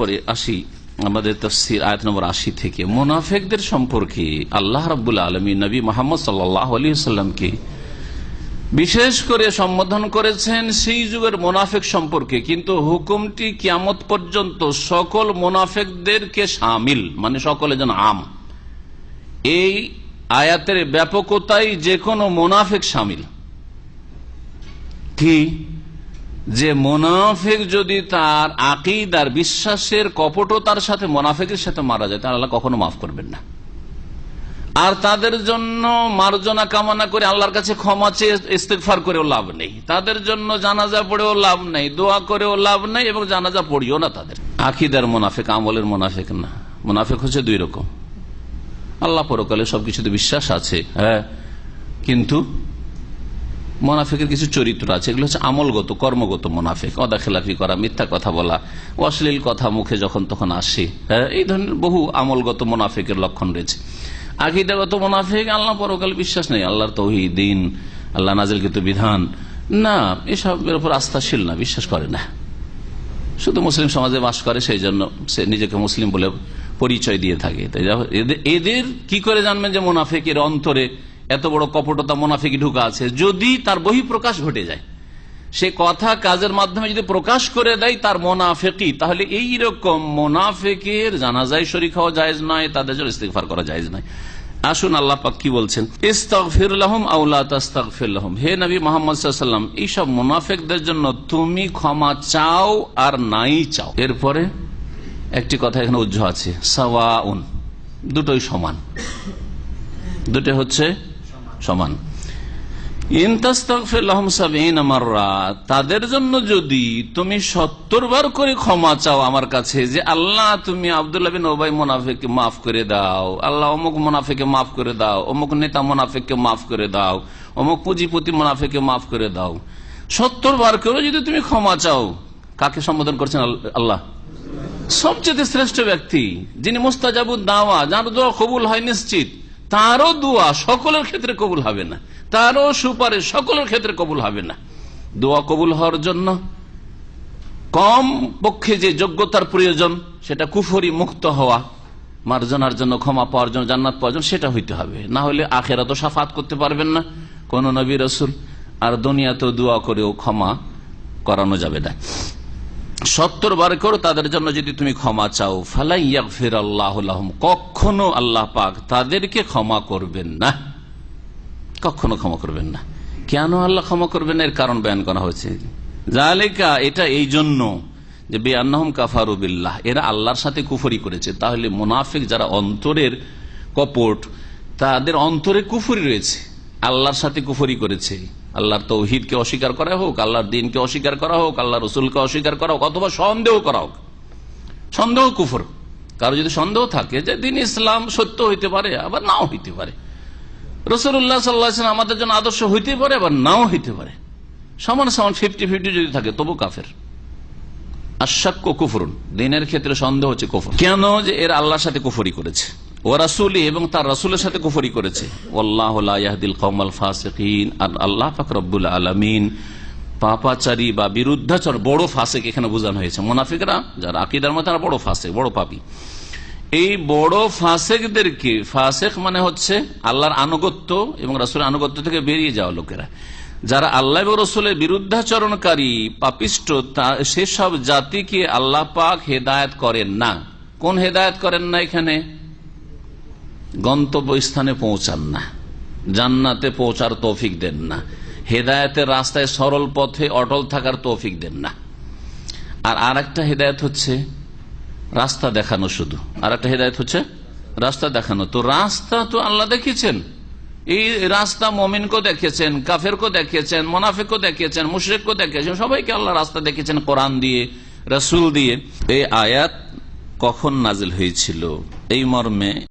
পরে আসি আমাদের তফসির আয়াত নম্বর আশি থেকে। মোনাফেকদের সম্পর্কে আল্লাহ রাবুল আলমী নবী মোহাম্মদ সাল্লাহ সাল্লামকে বিশেষ করে সম্বোধন করেছেন সেই যুগের মোনাফেক সম্পর্কে। কিন্তু হুকুমটি কিয়ামত পর্যন্ত সকল মোনাফেকদেরকে সামিল মানে সকলে যেন আম। এই আয়াতের ব্যাপকতাই যে কোনো মোনাফেক সামিল। কি? যে মোনাফেক যদি তার আকিদার বিশ্বাসের কপটতার সাথে মোনাফেকের সাথে মারা যায়, তাহলে আল্লাহ কখনো মাফ করবেন না। আর তাদের জন্য মার্জনা কামনা করে আল্লাহর কাছে ক্ষমা চেয়ে ইস্তেকফার করেও লাভ নেই। তাদের জন্য জানাজা পড়েও লাভ নেই, দোয়া করেও লাভ নেই এবং জানাজা পড়িও না তাদের। আকিদার মোনাফেক আমলের মোনাফেক না। মোনাফেক হচ্ছে দুই রকম। আল্লাহ পরকালে সবকিছুতে বিশ্বাস আছে হ্যাঁ কিন্তু মোনাফেকের কিছু চরিত্র আছে, এগুলো হচ্ছে আমলগত, কর্মগত মোনাফেক। অদাখেলাফি করা, মিথ্যা কথা বলা, অশ্লীল কথা মুখে যখন তখন আসে হ্যাঁ এই ধরনের বহু আমলগত মোনাফেকের লক্ষণ রয়েছে। আকিদাগত মোনাফেক, আল্লাহ পরকাল বিশ্বাস নেই। আল্লাহর তৌহি দিন, আল্লাহ নাজিলকৃত বিধান। না, এসবের উপর আস্থাশীল না, বিশ্বাস করে না। শুধু মুসলিম সমাজে বাস করে সেই জন্য সে নিজেকে মুসলিম বলে পরিচয় দিয়ে থাকে। এদের কি করে জানবেন যে মোনাফেকের অন্তরে এত বড় কপটতা মোনাফিক ঢুকা আছে। যদি তার বহিঃপ্রকাশ ঘটে যায়, সে কথা কাজের মাধ্যমে যদি প্রকাশ করে দেয় তার মোনাফেকি তাহলে এই রকম মোনাফেকের জানাজায় শরিক হওয়া যায় নয়, তাদের জন্য ইস্তেফার করা যায় নয়। আসুন আল্লাহ পাক কি বলছেন? হে নবী মুহাম্মদ সাল্লাল্লাহু এইসব মুনাফিকদের জন্য তুমি ক্ষমা চাও আর নাই চাও। এরপরে একটি কথা এখানে উজ্জ আছে, সাওয়াউন, দুটোই সমান। দুটো হচ্ছে সমান। তাদের জন্য যদি তুমি সত্তর বার করে ক্ষমা চাও আমার কাছে, যে আল্লাহ তুমি আবদুল্লাহ ওবাই মোনাফেকে মাফ করে দাও, আল্লাহ অমুক মোনাফেকে মাফ করে দাও, অমুক নেতা মোনাফেককে মাফ করে দাও, অমুক পুঁজিপতি মোনাফেকে মাফ করে দাও। সত্তর বার করে যদি তুমি ক্ষমা চাও, কাকে সম্বোধন করছেন আল্লাহ? সবচেয়ে শ্রেষ্ঠ ব্যক্তি, যিনি মোস্তাজাবুদ দাওয়া, যার দোয়া কবুল হয় নিশ্চিত। তারও দোয়া সকলের ক্ষেত্রে কবুল হবে না। তারও সুপারিশ সকলের ক্ষেত্রে কবুল হবে না। দোয়া কবুল হওয়ার জন্য কম পক্ষে যে যোগ্যতার প্রয়োজন, সেটা কুফরি মুক্ত হওয়া, মার্জনার জন্য ক্ষমা পাওয়ার জন্য, জান্নাত পাওয়ার জন্য, সেটা হইতে হবে। না হলে আখেরা তো সাফাত করতে পারবেন না। কোন নবী রসুল আর দুনিয়াতেও দোয়া করেও ক্ষমা করানো যাবে না। সত্তর বার করো, তাদের জন্য যদি তুমি ক্ষমা চাও। ফালাইয়া ফির আল্লাহ কখনো আল্লাহ পাক তাদেরকে ক্ষমা করবেন না। কখনো ক্ষমা করবেন না। কেন আল্লাহ ক্ষমা করবেন? এর কারণ বয়ান করা হয়েছে। জালেকা এটা এই জন্য যে বেআহম কাফারুবিল্লাহ এরা আল্লাহর সাথে কুফরি করেছে। তাহলে মুনাফিক যারা অন্তরের কপট, তাদের অন্তরে কুফরি রয়েছে। আল্লাহর সাথে কুফরি করেছে। আল্লাহর তৌহিদকে অস্বীকার করা হোক, আল্লাহর দিনকে অস্বীকার করা হোক আল্লাহ রসুলকে অস্বীকার করা হোক, অথবা সন্দেহ করা হোক। সন্দেহ কুফর। কারও যদি সন্দেহ থাকে যে দিন ইসলাম সত্য হইতে পারে, আবার নাও হইতে পারে। রসুল্লাহ সাল্লাহ আমাদের জন্য আদর্শ হইতে পারে, আবার নাও হইতে পারে। সমান সমান ফিফটি ফিফটি যদি থাকে, তবু কাফের। আশাক্য কুফরুন। দিনের ক্ষেত্রে সন্দেহ হচ্ছে কুফর। কেন যে এর আল্লাহর সাথে কুফরি করেছে? ও রাসুলি এবং তার রাসুলের সাথে কুফরি করেছে। ওল্লাহদিল কৌমাল ফাসিন আর আল্লাহ ফাকরবুল আলমিন পাপাচারী বা বিরুদ্ধাচর বড় ফাসেক এখানে বোঝানো হয়েছে। মোনাফিকরা যারা আকিদার মধ্যে তারা বড় ফাসেক, বড় পাপি। এই বড় ফাসেকদেরকে, ফাসেক মানে হচ্ছে আল্লাহর আনুগত্য এবং রাসুলের আনুগত্য থেকে বেরিয়ে যাওয়া লোকেরা। যারা আল্লাহ রসুলের বিরুদ্ধাচরণকারী, পাপিষ্ট সেসব জাতিকে আল্লাহ পাক হেদায়ত করেন না। কোন হেদায়ত করেন না এখানে? গন্তব্য স্থানে পৌঁছান না। জান্নাতে পৌঁছার তৌফিক দেন না। হেদায়তের রাস্তায় সরল পথে অটল থাকার তৌফিক দেন না। আর আর একটা হেদায়ত হচ্ছে রাস্তা দেখানো শুধু। আর একটা হেদায়ত হচ্ছে রাস্তা দেখানো। তো রাস্তা তো আল্লাহ দেখিয়েছেন। এই রাস্তা মমিনকেও দেখিয়েছেন, কাফেরকেও দেখিয়েছেন মোনাফিকও দেখিয়েছেন, মুশরেককেও দেখিয়েছেন। সবাইকে আল্লাহ রাস্তা দেখিয়েছেন, কোরআন দিয়ে, রসুল দিয়ে। এই আয়াত কখন নাজিল হয়েছিল? এই মর্মে